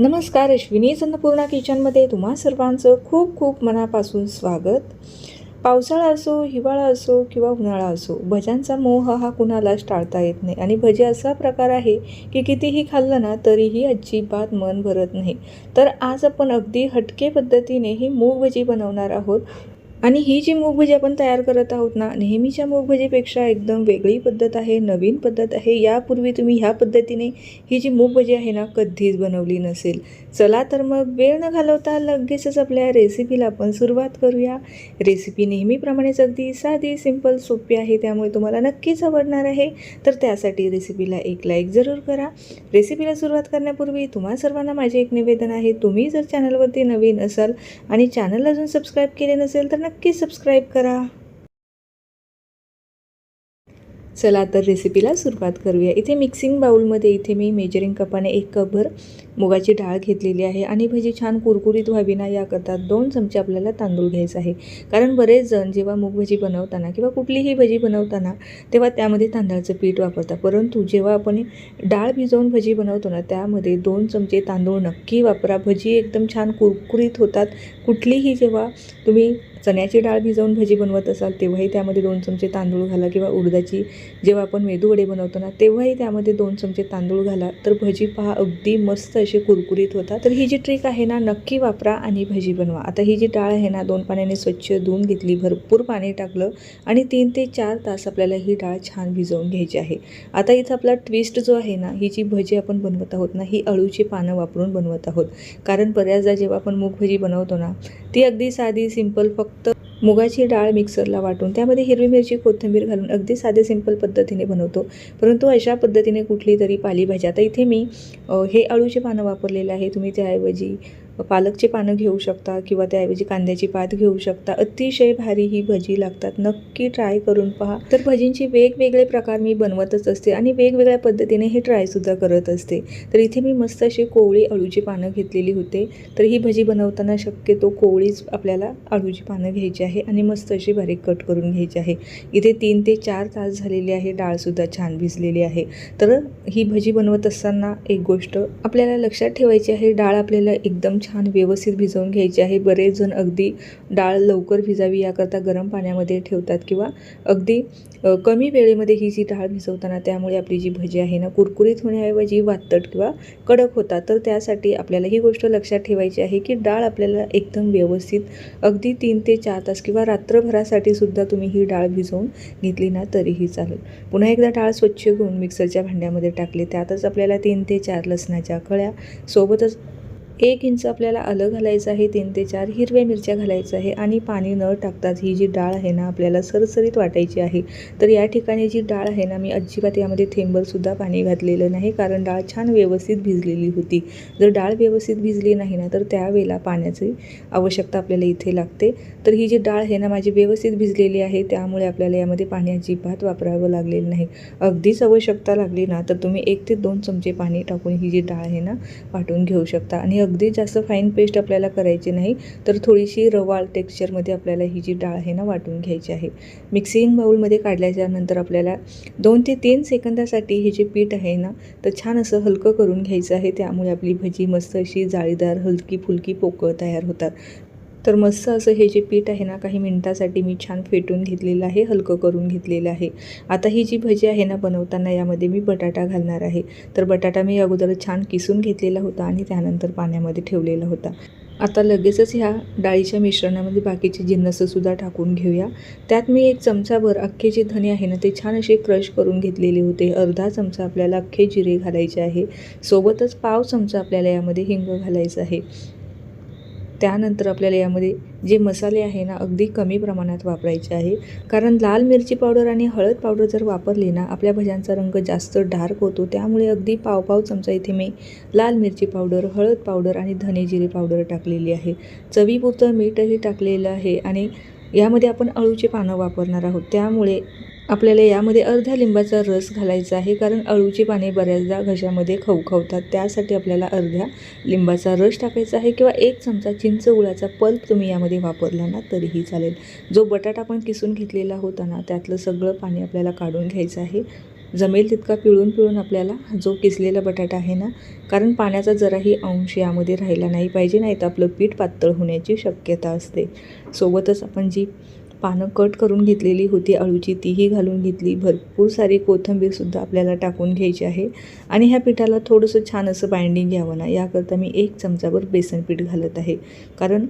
नमस्कार अश्विनी अन्नपूर्णा किचनमध्ये तुम्हा सर्वांचं खूप खूप मनापासून स्वागत. पावसाळा असो हिवाळा असो किंवा उन्हाळा असो भज्यांचा मोह हा कुणालाच टाळता येत नाही. आणि भजी असा प्रकार आहे की कितीही खाल्लं ना तरीही अजिबात मन भरत नाही. तर आज आपण अगदी हटके पद्धतीने ही मूग भजी बनवणार आहोत. आणि ही जी मूगभजी आपण तयार करत आहोत ना नेहमीच्या मूगभजीपेक्षा एकदम वेगळी पद्धत आहे नवीन पद्धत आहे. यापूर्वी तुम्ही ह्या पद्धतीने ही जी मूगभजी आहे ना कधीच बनवली नसेल. चला तर मग वेळ न घालवता लगेचच आपल्या रेसिपीला आपण सुरुवात करूया. रेसिपी नेहमीप्रमाणेच अगदी साधी सिंपल सोपी आहे त्यामुळे तुम्हाला नक्कीच आवडणार आहे. तर त्यासाठी रेसिपीला एक लाईक जरूर करा. रेसिपीला सुरुवात करण्यापूर्वी तुम्हा सर्वांना माझे एक निवेदन आहे. तुम्ही जर चॅनलवरती नवीन असाल आणि चॅनल अजून सबस्क्राईब केले नसेल तर नक्की सबस्क्राईब करा. चला तर रेसिपीला सुरुवात करूया. इथे मिक्सिंग बाउलमध्ये इथे मी मेजरिंग कपाने एक कपभर मुगाची डाळ घेतलेली आहे आणि भजी छान कुरकुरीत व्हावी ना याकरता दोन चमचे आपल्याला तांदूळ घ्यायचा आहे. कारण बरेच जण जेव्हा मूग भजी बनवताना किंवा कुठलीही भजी बनवताना तेव्हा त्यामध्ये तांदळाचं पीठ वापरतात. परंतु जेव्हा आपण डाळ भिजवून भजी बनवतो ना त्यामध्ये दोन चमचे तांदूळ नक्की वापरा. भजी एकदम छान कुरकुरीत होतात. कुठलीही जेव्हा तुम्ही चण्याची डाळ भिजवून भजी बनवत असाल तेव्हाही त्यामध्ये दोन चमचे तांदूळ घाला किंवा उडदाची जेव्हा आपण मेदूवडे बनवतो ना तेव्हाही त्यामध्ये दोन चमचे तांदूळ घाला. तर भजी पहा अगदी मस्त असे कुरकुरीत होतात. तर ही जी ट्रिक आहे ना नक्की वापरा आणि भजी बनवा. आता ही जी डाळ आहे ना दोन पाण्याने स्वच्छ धुवून घेतली भरपूर पाणी टाकलं आणि तीन ते चार तास आपल्याला ही डाळ छान भिजवून घ्यायची आहे. आता इथं आपला ट्विस्ट जो आहे ना ही जी भजी आपण बनवत आहोत ना ही अळूची पानं वापरून बनवत आहोत. कारण बऱ्याचदा जेव्हा आपण मूग भजी बनवतो ना ती अगदी साधी सिंपल फक्त मुगाची डाळ मिक्सरला वाटून त्यामध्ये हिरवी मिरची कोथिंबीर घालून अगदी साधे सिंपल पद्धतीने बनवतो. परंतु अशा पद्धतीने कुठली तरी पालेभाजी. आता इथे मी हे अळूचे पानं वापरलेले आहे. तुम्ही त्याऐवजी पालकची पानं घेऊ शकता किंवा त्याऐवजी कांद्याची पात घेऊ शकता. अतिशय भारी ही भजी लागतात. नक्की ट्राय करून पहा. तर भजींचे वेगवेगळे प्रकार मी बनवतच असते आणि वेगवेगळ्या पद्धतीने हे ट्रायसुद्धा करत असते. तर इथे मी मस्त अशी कोवळी अळूची पानं घेतलेली होते. तर ही भजी बनवताना शक्यतो कोवळीच आपल्याला अळूची पानं घ्यायची आहे आणि मस्त अशी बारीक कट करून घ्यायची आहे. इथे तीन ते चार तास झालेली आहे. डाळसुद्धा छान भिजलेली आहे. तर ही भजी बनवत असताना एक गोष्ट आपल्याला लक्षात ठेवायची आहे. डाळ आपल्याला एकदम छान छान व्यवस्थित भिजवून घ्यायची आहे. बरेच जण अगदी डाळ लवकर भिजावी याकरता गरम पाण्यामध्ये ठेवतात किंवा अगदी कमी वेळेमध्ये ही जी डाळ भिजवताना त्यामुळे आपली जी भजी आहे ना कुरकुरीत होण्याऐवजी वातट किंवा कडक होतात. तर त्यासाठी आपल्याला ही गोष्ट लक्षात ठेवायची आहे की डाळ आपल्याला एकदम व्यवस्थित अगदी तीन ते चार तास किंवा रात्रभरासाठी सुद्धा तुम्ही ही डाळ भिजवून घेतली ना तरीही चालेल. पुन्हा एकदा डाळ स्वच्छ घेऊन मिक्सरच्या भांड्यामध्ये टाकली. त्यातच आपल्याला तीन ते चार लसणाच्या कळ्या सोबतच एक इंच आपल्याला आलं घालायचं आहे तीन ते चार हिरव्या मिरच्या घालायचं आहे आणि पाणी न टाकताच ही जी डाळ आहे ना आपल्याला सरसरीत वाटायची आहे. तर या ठिकाणी जी डाळ आहे ना मी अजिबात यामध्ये थेंबरसुद्धा पाणी घातलेलं नाही कारण डाळ छान व्यवस्थित भिजलेली होती. जर डाळ व्यवस्थित भिजली नाही ना तर त्यावेळेला पाण्याची आवश्यकता आपल्याला इथे लागते. तर ही जी डाळ आहे ना माझी व्यवस्थित भिजलेली आहे त्यामुळे आपल्याला यामध्ये पाणी अजिबात वापरावं लागलेलं नाही. अगदीच आवश्यकता लागली ना तर तुम्ही एक ते दोन चमचे पाणी टाकून ही जी डाळ आहे ना वाटून घेऊ शकता. आणि अगदी जास्त फाईन पेस्ट आपल्याला करायची नाही तर थोडीशी रवाळ टेक्स्चरमध्ये आपल्याला ही जी डाळ आहे ना वाटून घ्यायची आहे. मिक्सिंग बाऊलमध्ये काढल्याच्या नंतर आपल्याला दोन ते तीन सेकंदासाठी हे जे पीठ आहे ना तर छान असं हलकं करून घ्यायचं आहे. त्यामुळे आपली भजी मस्त अशी जाळीदार हलकी फुलकी पोकळ तयार होतात. तर मस्त असं हे जे पीठ आहे ना काही मिनटासाठी मी छान फेटून घेतलेलं आहे हलकं करून घेतलेलं आहे. आता ही जी भजी आहे ना बनवताना यामध्ये मी बटाटा घालणार आहे. तर बटाटा मी अगोदर छान किसून घेतलेला होता आणि त्यानंतर पाण्यामध्ये ठेवलेला होता. आता लगेचच ह्या डाळीच्या मिश्रणामध्ये बाकीचे जिन्नसंसुद्धा टाकून घेऊया. त्यात मी एक चमचाभर अख्खे जे धने आहे ना ते छान असे क्रश करून घेतलेले होते. अर्धा चमचा आपल्याला अख्खे जिरे घालायचे आहे. सोबतच पाव चमचा आपल्याला यामध्ये हिंग घालायचं आहे. त्यानंतर आपल्याला यामध्ये जे मसाले आहे ना अगदी कमी प्रमाणात वापरायचे आहे. कारण लाल मिरची पावडर आणि हळद पावडर जर वापरली ना आपल्या भज्यांचा रंग जास्त डार्क होतो. त्यामुळे अगदी पाव पाव चमचा इथे मी लाल मिरची पावडर हळद पावडर आणि धने जिरे पावडर टाकलेली आहे. चवीपुरतं मीठही टाकलेलं आहे आणि यामध्ये आपण अळूचे पानं वापरणार आहोत. त्यामुळे आपल्याला यामध्ये अर्ध्या लिंबाचा रस घालायचा आहे कारण अळूची पाने बऱ्याचदा घशामध्ये खवखवतात. त्यासाठी आपल्याला अर्ध्या लिंबाचा रस टाकायचा आहे किंवा एक चमचा चिंच गुळाचा पल्प तुम्ही यामध्ये वापरला ना तरीही चालेल. जो बटाटा आपण किसून घेतलेला होता ना त्यातलं सगळं पाणी आपल्याला काढून घ्यायचं आहे. जमेल तितका पिळून पिळून आपल्याला जो किसलेला बटाटा आहे ना कारण पाण्याचा जराही अंश यामध्ये राहिला नाही पाहिजे नाही तर आपलं पीठ पातळ होण्याची शक्यता असते. सोबतच आपण जी पानं कट करून घेतलेली होती अळूची तीही घालून घेतली. भरपूर सारी कोथिंबीरसुद्धा आपल्याला टाकून घ्यायची आहे. आणि ह्या पिठाला थोडंसं छान असं बाइंडिंग घ्यावं ना. याकरता मी एक चमचाभर बेसन पीठ घालत आहे. कारण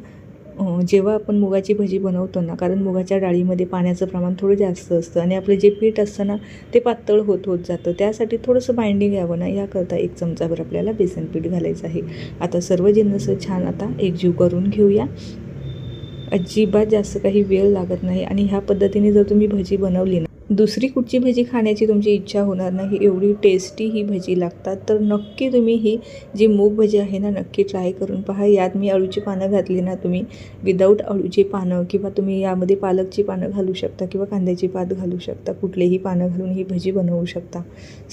जेव्हा आपण मुगाची भजी बनवतो ना कारण मुगाच्या डाळीमध्ये पाण्याचं प्रमाण थोडं जास्त असतं आणि आपलं जे पीठ असतं ना ते पातळ होत होत जातं. त्यासाठी थोडंसं बाइंडिंग यावं ना. याकरता एक चमचाभर आपल्याला बेसन पीठ घालायचं आहे. आता सर्व जिन्नस छान आता एकजीव करून घेऊया. अजिबात जास्त काही वेळ लागत नाही आणि ह्या पद्धतीने जर तुम्ही भजी बनवली ना दुसरी कुठची भजी खाण्याची तुमची इच्छा होणार नाही एवढी टेस्टी ही भजी लागतात. तर नक्की तुम्ही ही जी मूग भजी आहे ना नक्की ट्राय करून पहा. यात मी अळूची पानं घातली ना तुम्ही विदाऊट अळूची पानं किंवा तुम्ही यामध्ये पालकची पानं घालू शकता किंवा कांद्याची पात घालू शकता. कुठलेही पानं घालून ही भजी बनवू शकता.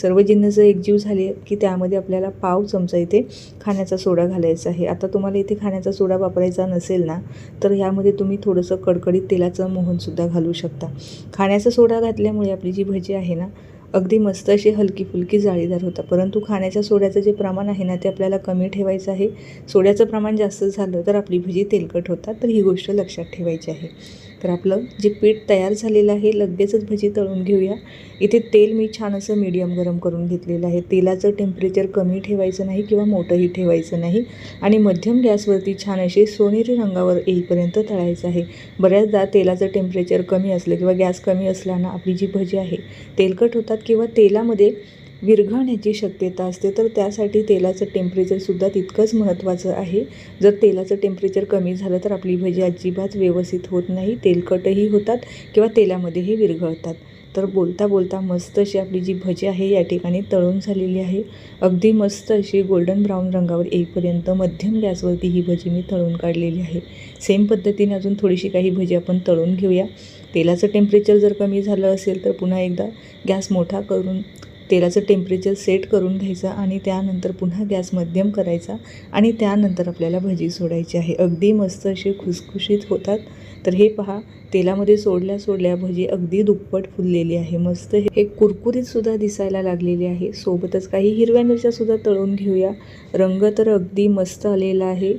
सर्व जर एकजीव झाले की त्यामध्ये आपल्याला पाव चमचा इथे खाण्याचा सोडा घालायचा आहे. आता तुम्हाला इथे खाण्याचा सोडा वापरायचा नसेल ना तर यामध्ये तुम्ही थोडंसं कडकडीत तेलाचं मोहनसुद्धा घालू शकता. खाण्याचा सोडा घातल्यामुळे आपली जी भजी आहे ना अगदी मस्त अशी हलकी फुलकी जाळीदार होता. परंतु खाण्याच्या सोड्याचं जे प्रमाण आहे ना ते आपल्याला कमी ठेवायचं आहे. सोड्याचं प्रमाण जास्त झालं तर आपली भजी तेलकट होतात. तर ही गोष्ट लक्षात ठेवायची आहे. तर आपलं जे पीठ तयार झालेलं आहे लगेचच भजी तळून घेऊया. इथे तेल मी छान असं मीडियम गरम करून घेतलेलं आहे. तेलाचं टेम्परेचर कमी ठेवायचं नाही किंवा मोठंही ठेवायचं नाही. आणि मध्यम गॅसवरती छान असे सोनेरी रंगावर येईपर्यंत तळायचं आहे. बऱ्याचदा तेलाचं टेम्परेचर कमी असलं किंवा गॅस कमी असल्यानं आपली जी भजी आहे तेलकट होतात किंवा तेलामध्ये विरघळण्याची शक्यता असते तर त्यासाठी तेलाचं टेम्परेचरसुद्धा तितकंच महत्त्वाचं आहे. जर तेलाचं टेम्परेचर कमी झालं तर आपली भजी अजिबात व्यवस्थित होत नाही. तेलकटही होतात किंवा तेलामध्येही विरघळतात. तर बोलता बोलता मस्त अशी आपली जी भजी आहे या ठिकाणी तळून झालेली आहे. अगदी मस्त अशी गोल्डन ब्राऊन रंगावर येईपर्यंत मध्यम गॅसवरती ही भजी मी तळून काढलेली आहे. सेम पद्धतीने अजून थोडीशी काही भजी आपण तळून घेऊया. तेलाचं टेम्परेचर जर कमी झालं असेल तर पुन्हा एकदा गॅस मोठा करून तेलाचं टेम्परेचर सेट करून घ्यायचं आणि त्यानंतर पुन्हा गॅस मध्यम करायचा आणि त्यानंतर आपल्याला भजी सोडायची आहे. अगदी मस्त असे खुसखुशीत होतात. तर हे पहा तेलामध्ये सोडल्या सोडल्या भजी अगदी दुप्पट फुललेली आहे. मस्त हे हे कुरकुरीतसुद्धा दिसायला लागलेली आहे. सोबतच काही हिरव्या मिरच्यासुद्धा तळून घेऊया. रंग तर अगदी मस्त आलेला आहे.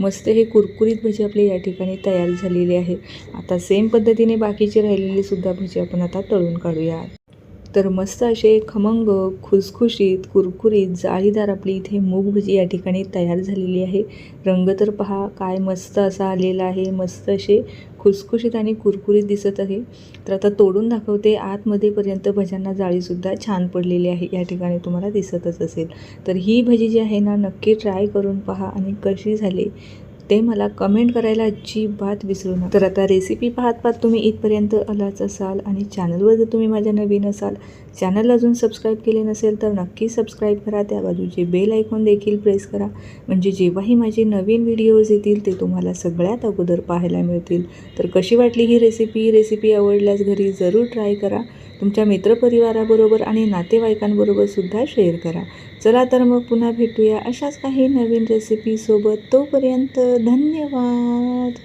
मस्त हे कुरकुरीत भजी आपली या ठिकाणी तयार झालेली आहे. आता सेम पद्धतीने बाकीची राहिलेली सुद्धा भजी आपण आता तळून काढूया तर मस्त असे खमंग खुसखुशीत कुरकुरीत जाळीदार आपली इथे मूग भजी या ठिकाणी तयार झालेली आहे. रंग तर पहा काय मस्त असा आलेला आहे. मस्त असे खुसखुशीत आणि कुरकुरीत दिसत आहे. तर आता तोडून दाखवते आतमध्येपर्यंत भज्यांना जाळीसुद्धा छान पडलेली आहे. या ठिकाणी तुम्हाला दिसतच असेल. तर ही भजी जी आहे ना नक्की ट्राय करून पहा आणि कशी झाली. ते मला कमेंट करायला अजिबात विसरू नका. तर आता रेसिपी पाहत पाहत तुम्ही इथपर्यंत आलाच असाल आणि चॅनलवर जर तुम्ही माझ्या नवीन असाल चॅनल अजून सबस्क्राईब केले नसेल तर नक्की सबस्क्राईब करा. त्या बाजूचे बेल आयकॉन देखील प्रेस करा. म्हणजे जेव्हाही माझे नवीन व्हिडिओज येतील ते तुम्हाला सगळ्यात अगोदर पाहायला मिळतील. तर कशी वाटली ही रेसिपी रेसिपी आवडल्यास घरी जरूर ट्राय करा. तुमच्या मित्रपरिवाराबरोबर आणि नातेवाईकांबरोबर सुद्धा शेअर करा. चला तर मग पुन्हा भेटूया अशाच काही नवीन रेसिपीसोबत तोपर्यंत धन्यवाद.